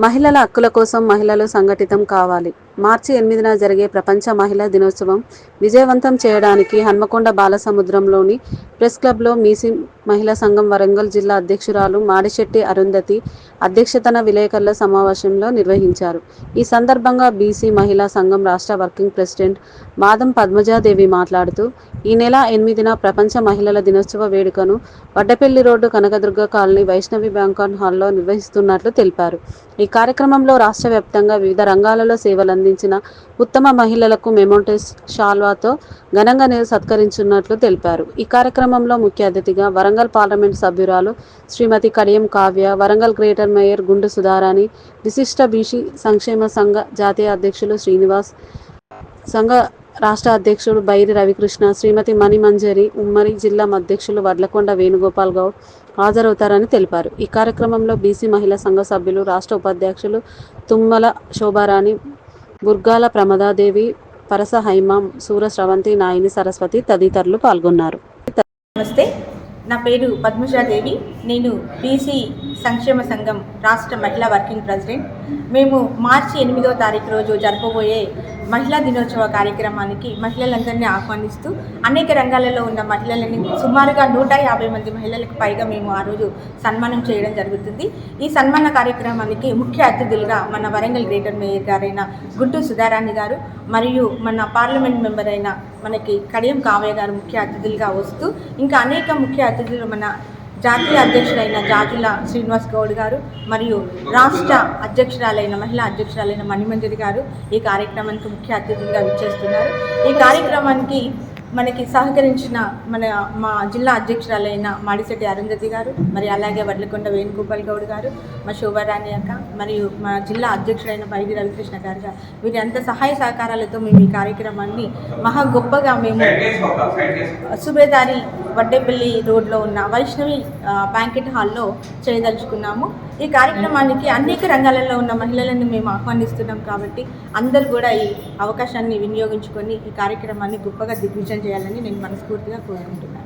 మహిళల హక్కుల కోసం మహిళలు సంఘటితం కావాలి. మార్చి ఎనిమిదిన జరిగే ప్రపంచ మహిళా దినోత్సవం విజయవంతం చేయడానికి హన్మకొండ బాలసముద్రంలోని ప్రెస్ క్లబ్లో మీసి మహిళా సంఘం వరంగల్ జిల్లా అధ్యక్షురాలు మాడిశెట్టి అరుంధతి అధ్యక్షతన విలేకరుల సమావేశంలో నిర్వహించారు. ఈ సందర్భంగా బీసీ మహిళా సంఘం రాష్ట్ర వర్కింగ్ ప్రెసిడెంట్ మాదం పద్మజాదేవి మాట్లాడుతూ ఈ నెల ఎనిమిదిన ప్రపంచ మహిళల దినోత్సవ వేడుకను Vaddapalli road Kanakadurga colony Vaishnavi banquet హాల్లో నిర్వహిస్తున్నట్లు తెలిపారు. ఈ కార్యక్రమంలో రాష్ట్ర వ్యాప్తంగా వివిధ రంగాలలో సేవలు అందించిన ఉత్తమ మహిళలకు మెమోంటెస్ షాల్వాతో ఘనంగా సత్కరించున్నట్లు తెలిపారు. ఈ కార్యక్రమంలో ముఖ్య అతిథిగా వరంగల్ పార్లమెంట్ సభ్యురాలు శ్రీమతి కడియం కావ్య వరంగల్ గ్రేటర్ మేయర్ గుండు సుధారాణి విశిష్ట బీసీ సంక్షేమ సంఘ జాతీయ అధ్యక్షులు శ్రీనివాస్ సంఘ రాష్ట్ర అధ్యక్షుడు బైరి రవికృష్ణ శ్రీమతి మణిమంజరి ఉమ్మడి జిల్లా అధ్యక్షులు వడ్లకొండ వేణుగోపాల్ గౌడ్ హాజరవుతారని తెలిపారు. ఈ కార్యక్రమంలో బీసీ మహిళా సంఘ సభ్యులు రాష్ట్ర ఉపాధ్యక్షులు తుమ్మల శోభారాణి బుర్గాల ప్రమదాదేవి పరస హైమం సూర స్రవంతి నాయిని సరస్వతి తదితరులు పాల్గొన్నారు. నమస్తే నా పేరు పద్మజాదేవి. నేను బీసీ సంక్షేమ సంఘం రాష్ట్ర మహిళా వర్కింగ్ ప్రెసిడెంట్. మేము మార్చి ఎనిమిదో తారీఖు రోజు జరపబోయే మహిళా దినోత్సవ కార్యక్రమానికి మహిళలందరినీ ఆహ్వానిస్తూ అనేక రంగాలలో ఉన్న మహిళలని సుమారుగా నూట యాభై మంది మహిళలకు పైగా మేము ఆ రోజు సన్మానం చేయడం జరుగుతుంది. ఈ సన్మాన కార్యక్రమానికి ముఖ్య అతిథులుగా మన వరంగల్ గ్రేటర్ మేయర్ గారైన గుంటూరు సుధారాణి గారు మరియు మన పార్లమెంట్ మెంబర్ అయిన మనకి కడియం కావ్య గారు ముఖ్య అతిథులుగా వస్తూ ఇంకా అనేక ముఖ్య అతిథులు మన జాతీయ అధ్యక్షులైన జాజుల శ్రీనివాస్ గౌడ్ గారు మరియు రాష్ట్ర అధ్యక్షురాలైన మహిళా అధ్యక్షురాలైన మణిమంజరి గారు ఈ కార్యక్రమానికి ముఖ్య అతిథులుగా విచ్చేస్తున్నారు. ఈ కార్యక్రమానికి మనకి సహకరించిన మన మా జిల్లా అధ్యక్షురాలైన మాడిశెట్టి అరుంధతి గారు మరి అలాగే వడ్లకొండ వేణుగోపాల్ గౌడ్ గారు మా శోభారాణి అక్క మరియు మా జిల్లా అధ్యక్షుడైన బైది రవికృష్ణ గారు గారు. వీరి అంత సహాయ సహకారాలతో మేము ఈ కార్యక్రమాన్ని మహా గొప్పగా మేము సుబేదారి వడ్డేపల్లి రోడ్లో ఉన్న వైష్ణవి బ్యాంకెట్ హాల్లో చేయదలుచుకున్నాము. ఈ కార్యక్రమానికి అనేక రంగాలలో ఉన్న మహిళలను మేము ఆహ్వానిస్తున్నాం కాబట్టి అందరూ కూడా ఈ అవకాశాన్ని వినియోగించుకొని ఈ కార్యక్రమాన్ని గొప్పగా దిగ్విజయం చేయాలని నేను మనస్ఫూర్తిగా కోరుకుంటున్నాను.